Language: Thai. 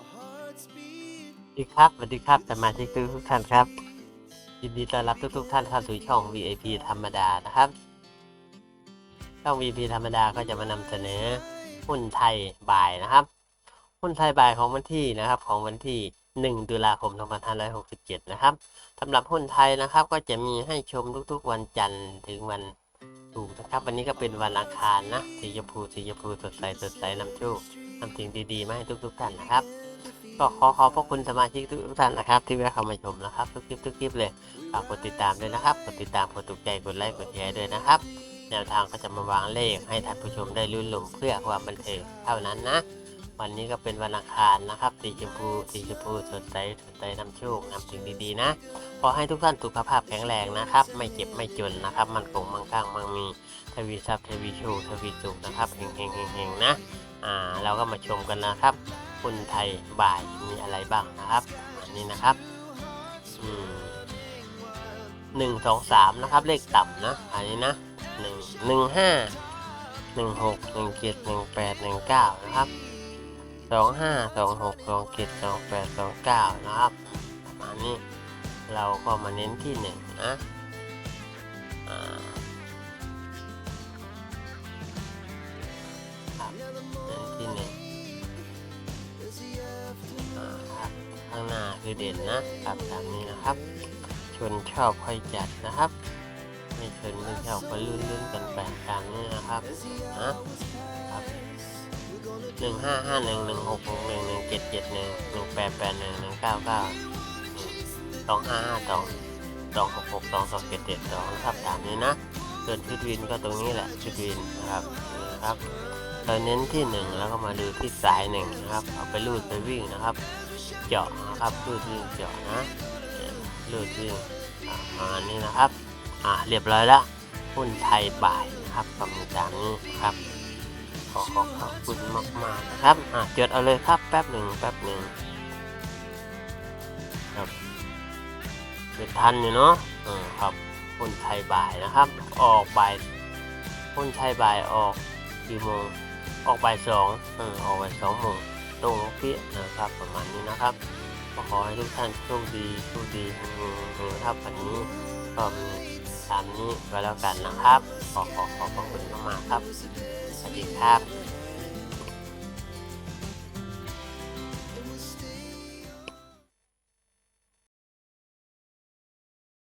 สวัสดีครับสวัสดีครับสมาชิกทุกท่านครับ ยินดีต้อนรับทุกทุกๆท่านเข้าสู่ช่อง VIP ธรรมดานะครับ ช่อง VIP ธรรมดาก็จะมานำเสนอหุ้นไทยบ่ายนะครับ หุ้นไทยบ่ายของวันที่นะครับ ของวันที่ 1 ตุลาคม 2567 นะครับสำหรับหุ้นไทยนะครับ ก็จะมีให้ชมทุกๆวันจันทร์ถึงวันศุกร์นะครับวันนี้ก็เป็นวันอังคารนะสีชมพูสีชมพูสดใสสดใสนำโชคนำสิ่งดีๆมาให้ทุกๆท่านนะครับ ก็ขอขอบพระคุณสมาชิกทุกท่านนะครับ ที่แวะเข้ามาชมนะครับ ทุกคลิปทุกคลิปเลยฝากกดติดตามด้วยนะครับกดติดตามกดถูกใจกดไลค์กดแชร์ด้วยนะครับแนวทางก็จะมาวางเลขให้ท่านผู้ชมได้ลุ้นหลงเพื่อความบันเทิงเท่านั้นนะ วันนี้ก็เป็นวันอังคารนะครับสีชมพูสีชมพูสดใสสดใสนำโชคนำสิ่งดีๆนะขอให้ทุกท่านสุขภาพแข็งแรงนะครับ ไม่เจ็บไม่จนนะครับ มันคงมั่งคั่งมั่งมีทวีทรัพย์ทวีโชคทวีสุขนะครับเฮงเฮงเฮงเฮงนะอ่าเราก็มาชมกันนะครับ หุ้นไทยบ่ายมีอะไรบ้างนะครับ อันนี้นะครับหนึ่งสองสามนะครับ เลขต่ำนะ อันนี้นะหนึ่งหนึ่งห้าหนึ่งหกหนึ่งเจ็ดหนึ่งแปดหนึ่งเก้านะครับสองห้าสองหกสองเจ็ดสองแปดสองเก้านะครับประมาณนี้เราก็มาเน้นที่หนึ่งนะ คือเด่นนะครับตามนี้นะครับ ชนชอบค่อยจัดนะครับไม่ชนไม่ชอบก็ลื่นๆกันไปตามนี้นะครับนะครับหนึ่งห้าห้าหนึ่งหนึ่งหกหกหนึ่งหนึ่งเจ็ดเจ็ดหนึ่งหนึ่งแปดแปดหนึ่งหนึ่งเก้าเก้าสองห้าห้าสองสองหกหกสองสองเจ็ดเจ็ดสองนะครับตามนี้นะส่วนชุดวินก็ตรงนี้แหละชุดวินนะครับนะครับเราเน้นที่หนึ่งแล้วก็มาดูที่สายหนึ่งนะครับเอาไปลูดไปวิ่งนะครับ เจาะนะครับลูดวิ่งเจาะนะเนี่ยลูดวิ่งาประมานี้นะครับ อ่าเรียบร้อยล้วหุ้นไทยบ่ายนะครับก็มีตามนี้นะครับ ขอขอขอบคุณมากๆนะครับ อ่าจดเอาเลยครับแป๊บหนึ่งแป๊บหนึ่งครับเกิดทันอยู่เนาะอืมครับหุ้นไทยบ่ายนะครับ ออกบ่ายหุ้นไทยบ่ายออกกี่โมงออกบ่ายสองเออออกบ่ายสองโมง ตรงเปี้ยนะครับ ประมาณนี้นะครับก็ขอให้ทุกท่านโชคดีโชคดีเฮงๆนะครับวันนี้ก็มีตามนี้ก็แล้วกันนะครับ ขอขอขอบพระคุณมากๆครับสวัสดีครับ